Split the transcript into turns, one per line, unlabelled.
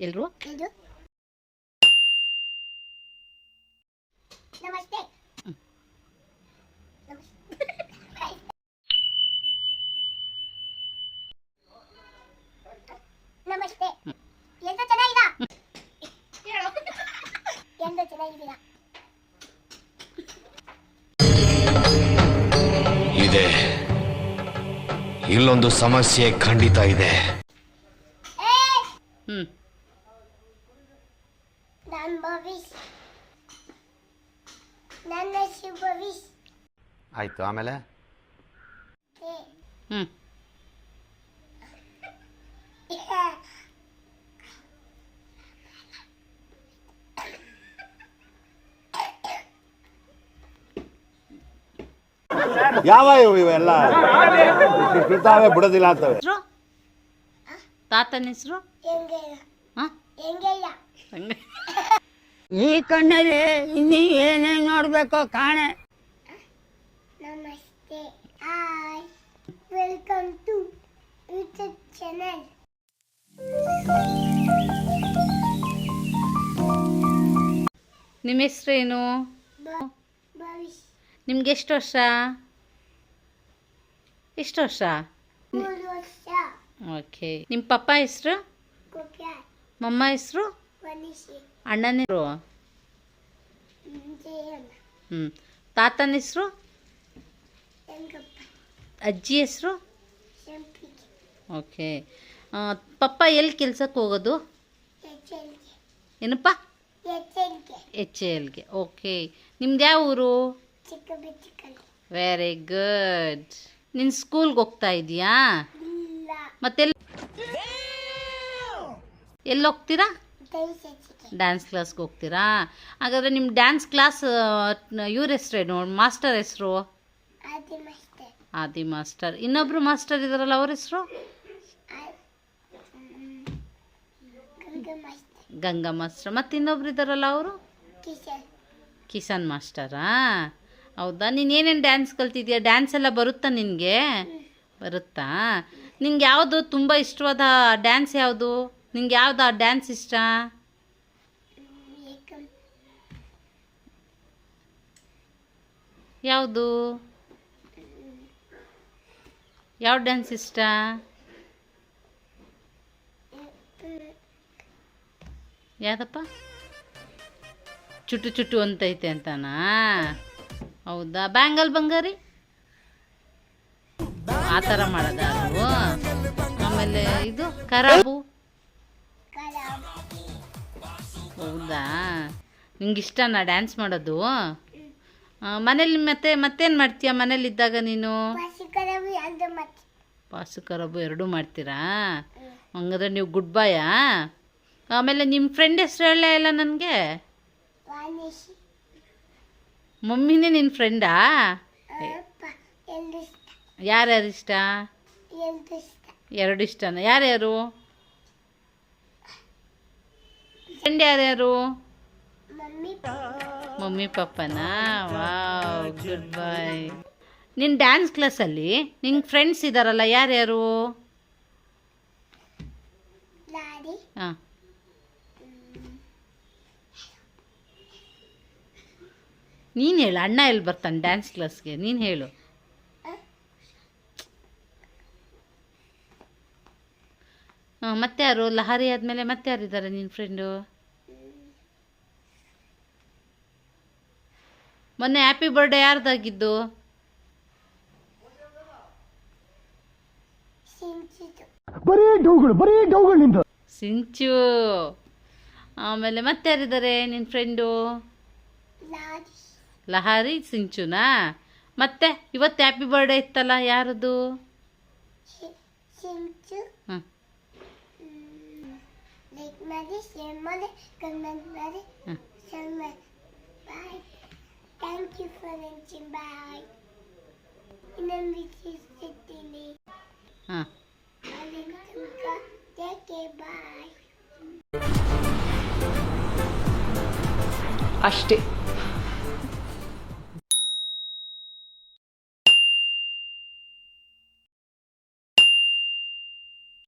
ಇದು ನಮಸ್ತೆ. ನಮಸ್ತೆ. ಎಂತ ಚೆನ್ನಾಗಿಲ್ಲ ಎಂತ ಚೆನ್ನಾಗಿದ್ದೀರಾ?
ಇದೆ. ಇಲ್ಲೊಂದು ಸಮಸ್ಯೆ ಖಂಡಿತ ಇದೆ.
ಹ್ಞೂ
ನಾನು ಭವಿಷ್ ನನ್ನ ಹೆಸರು ಭವಿಷ್
ಆಯಿತು ಆಮೇಲೆ?
ಹ್ಮ್.
ಹ್ಞೂ
ಯಾವ ಇವು ಇವೆಲ್ಲ ಬಿಡೋದಿಲ್ಲ ಅಂತವೆ.
ಹೆಸರು ತಾತನ ಹೆಸರು?
ಈ ಕಣ್ಣಲ್ಲಿ ಇನ್ನೀ ಏನೇನು ನೋಡಬೇಕೋ ಕಾಣೆ.
ನಮಸ್ತೆ. Hi. Welcome to YouTube channel.
ನಿಮ್ಮ ಹೆಸ್ರೇನು
ಏನು?
ನಿಮ್ಗೆ ಎಷ್ಟು ವರ್ಷ? ಎಷ್ಟು ವರ್ಷ?
ವರ್ಷ.
ಓಕೆ ನಿಮ್ಮ ಪಪ್ಪ ಹೆಸರು? ಮಮ್ಮ ಹೆಸರು? ಅಣ್ಣನ ಹೆಸರು? ಹ್ಞೂ ತಾತನ ಹೆಸರು? ಅಜ್ಜಿ ಹೆಸರು? ಓಕೆ ಪಪ್ಪ ಎಲ್ಲಿ ಕೆಲ್ಸಕ್ಕೆ ಹೋಗೋದು? ಏನಪ್ಪ? ಎಚ್ ಎಲ್ಗೆ ಓಕೆ ನಿಮ್ದು ಯಾವ ಊರು? ವೆರಿ ಗುಡ್ ನಿನ್ನ ಸ್ಕೂಲ್ಗೆ ಹೋಗ್ತಾ ಇದೀಯಾ? ಮತ್ತೆಲ್ಲಿ ಎಲ್ಲಿ ಹೋಗ್ತೀರಾ ಡ್ಯಾನ್ಸ್ ಕ್ಲಾಸ್ಗೆ ಹೋಗ್ತೀರಾ? ಹಾಗಾದರೆ ನಿಮ್ಮ ಡ್ಯಾನ್ಸ್ ಕ್ಲಾಸ್ ಇವ್ರ ಹೆಸ್ರೇನು ಮಾಸ್ಟರ್ ಹೆಸರು?
ಆದಿ ಮಾಸ್ಟರ್.
ಇನ್ನೊಬ್ರು ಮಾಸ್ಟರ್ ಇದಾರಲ್ಲ ಅವ್ರ ಹೆಸರು?
ಗಂಗ ಮಾಸ್ಟರ್.
ಮತ್ತು ಇನ್ನೊಬ್ರು ಇದ್ದಾರಲ್ಲ ಅವರು? ಕಿಸಾನ್ ಮಾಸ್ಟರಾ ಹೌದಾ? ನೀನು ಏನೇನು ಡ್ಯಾನ್ಸ್ ಕಲ್ತಿದ್ಯಾ? ಡ್ಯಾನ್ಸ್ ಎಲ್ಲ ಬರುತ್ತಾ ನಿನಗೆ? ಬರುತ್ತಾ? ನಿಂಗೆ ಯಾವುದು ತುಂಬ ಇಷ್ಟವಾದ ಡ್ಯಾನ್ಸ್ ಯಾವುದು? ನಿಂಗೆ ಯಾವ್ದು ಆ ಡ್ಯಾನ್ಸ್ ಇಷ್ಟ? ಯಾವುದು? ಯಾವ ಡ್ಯಾನ್ಸ್ ಇಷ್ಟ? ಯಾವ್ದಪ್ಪ? ಚುಟ್ಟು ಚುಟ್ಟು ಅಂತೈತೆ ಅಂತನಾ? ಹೌದಾ? ಬ್ಯಾಂಗಲ್ ಬಂಗಾರಿ? ಥರ ಮಾಡೋದ ಅದು ಆಮೇಲೆ ಇದು
ಕರಾಬು.
ಹೌದಾ? ನಿಂಗೆ ಇಷ್ಟನಾ ಡ್ಯಾನ್ಸ್ ಮಾಡೋದು? ಮನೇಲಿ ಮತ್ತೆ ಮತ್ತೇನು ಮಾಡ್ತೀಯ ಮನೇಲಿದ್ದಾಗ ನೀನು?
ಮಾಸಿಕರವಿ ಅಂದ ಮತ್ತೆ
ಪಾಸು ಕರಾಬು ಎರಡೂ ಮಾಡ್ತೀರಾ? ಹಂಗಾದ್ರೆ ನೀವು ಗುಡ್ ಬಾಯಾ ಆಮೇಲೆ ನಿಮ್ಮ ಫ್ರೆಂಡ್ ಹೆಸರು ಹೇಳಲೇ ಇಲ್ಲ ನನಗೆ? ಮಮ್ಮಿನೇ ನಿನ್ನ ಫ್ರೆಂಡಾ ಯಾರ್ಯಾರು ಇಷ್ಟ?
ಎರಡು ಇಷ್ಟ.
ಎರಡು ಇಷ್ಟನಾ? ಯಾರ್ಯಾರು ಫ್ರೆಂಡ್ ಯಾರ್ಯಾರು
ಮಮ್ಮಿ
ಪಪ್ಪನ? Wow good boy. ನಿನ್ನ ಡ್ಯಾನ್ಸ್ ಕ್ಲಾಸಲ್ಲಿ ನಿಂಗೆ ಫ್ರೆಂಡ್ಸ್ ಇದ್ದಾರಲ್ಲ ಯಾರ್ಯಾರು
ಯಾರು?
ಹಾಂ. ನೀನು ಹೇಳು ಅಣ್ಣ ಎಲ್ಲಿ ಬರ್ತಾನೆ ಡ್ಯಾನ್ಸ್ ಕ್ಲಾಸ್ಗೆ? ನೀನು ಹೇಳು. ಮತ್ತೆ ಯಾರು? ಲಹರಿ ಆದ್ಮೇಲೆ ಮತ್ತೆ ಯಾರಿದ್ದಾರೆ ನಿನ್ನ ಫ್ರೆಂಡು ಮೊನ್ನೆ ಹ್ಯಾಪಿ ಬರ್ಡೇ ಯಾರ್ದಾಗಿದ್ದು?
ನಿಂದು.
ಸಿಂಚು. ಆಮೇಲೆ ಮತ್ತೆ ಯಾರಿದ್ದಾರೆ ನಿನ್ನ ಫ್ರೆಂಡು
ಲಹರಿ.
ಲಹಾರಿ ಸಿಂಚುನಾ? ಮತ್ತೆ ಇವತ್ತು ಹ್ಯಾಪಿ ಬರ್ಡೇ ಇತ್ತಲ್ಲ ಯಾರದು?
ಶಿ- ಸಿಂಚು.
ಹಾಂ
ಲೈಕ್ ಮಾಡಿ ಶೇರ್ ಮಾಡಿ ಕಮೆಂಟ್ ಮಾಡಿ
ಹಾಂ
Salman bye thank you for watching bye ಇನ್ನೊಂದು ವೀಕ್ಷಿಸ್ತೀನಿ
ಹಾಂ
ಅಲ್ಲಿ ತನಕ ಟೇಕ್ ಬಾಯ್
ಅಷ್ಟೇ.